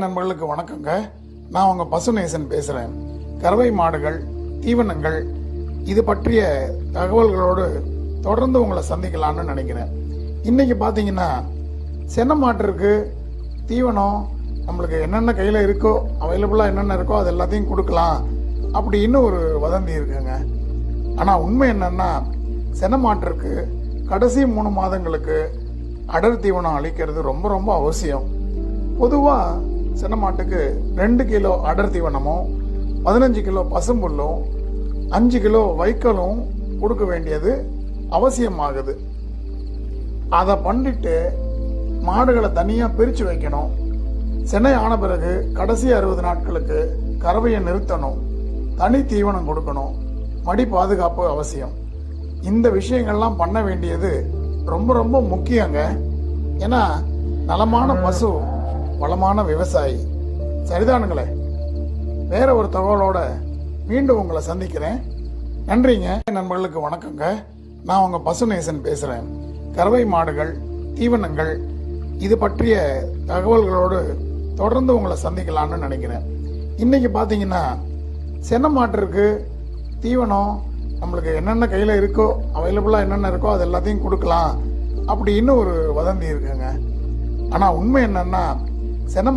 நண்பர்களுக்கு வணக்கங்க. நான் உங்க பசுநேசன் பேசுறேன். கறவை மாடுகள் தீவனங்கள் இது பற்றிய தகவல்களோடு தொடர்ந்து உங்களை சந்திக்கலாம்னு நினைக்கிறேன். இன்னைக்கு பார்த்தீங்கன்னா சென்ன மாட்டிற்கு தீவனம் நம்மளுக்கு என்னென்ன கையில் இருக்கோ அவைலபிளாக என்னென்ன இருக்கோ அது எல்லாத்தையும் கொடுக்கலாம். அப்படின்னு ஒரு வதந்தி இருக்குங்க. ஆனால் உண்மை என்னன்னா சென மாட்டிற்கு கடைசி மூணு மாதங்களுக்கு அடர் தீவனம் அளிக்கிறது ரொம்ப ரொம்ப அவசியம். பொதுவாக சின்ன மாட்டுக்கு ரெண்டு கிலோ அடர் தீவனமும் பதினஞ்சு கிலோ பசும்புல்லும் அஞ்சு கிலோ வைக்கோலும் கொடுக்க வேண்டியது அவசியமாகுது. அதை பண்ணிட்டு மாடுகளை தனியாக பிரித்து வைக்கணும். சென்னை ஆன பிறகு கடைசி அறுபது நாட்களுக்கு கறவையை நிறுத்தணும். தனி தீவனம் கொடுக்கணும். மடி பாதுகாப்பு அவசியம். இந்த விஷயங்கள்லாம் பண்ண வேண்டியது ரொம்ப ரொம்ப முக்கியங்க. ஏன்னா நலமான பசு வளமான விவசாயி. சரிதானுங்களே வேற ஒரு தகவலோட மீண்டும் உங்களை சந்திக்கிறேன். நன்றிங்க. நண்பர்களுக்கு வணக்கங்க. நான் உங்க பசுநேசன் பேசுறேன். கறவை மாடுகள் தீவனங்கள் இது பற்றிய தகவல்களோடு தொடர்ந்து உங்களை சந்திக்கலாம்னு நினைக்கிறேன். இன்னைக்கு பார்த்தீங்கன்னா சென்ன மாட்டிற்கு தீவனம் நம்மளுக்கு என்னென்ன கையில் இருக்கோ அவைலபிளாக என்னென்ன இருக்கோ அது எல்லாத்தையும் கொடுக்கலாம். அப்படின்னு ஒரு வதந்தி இருக்குங்க. ஆனால் உண்மை என்னன்னா சென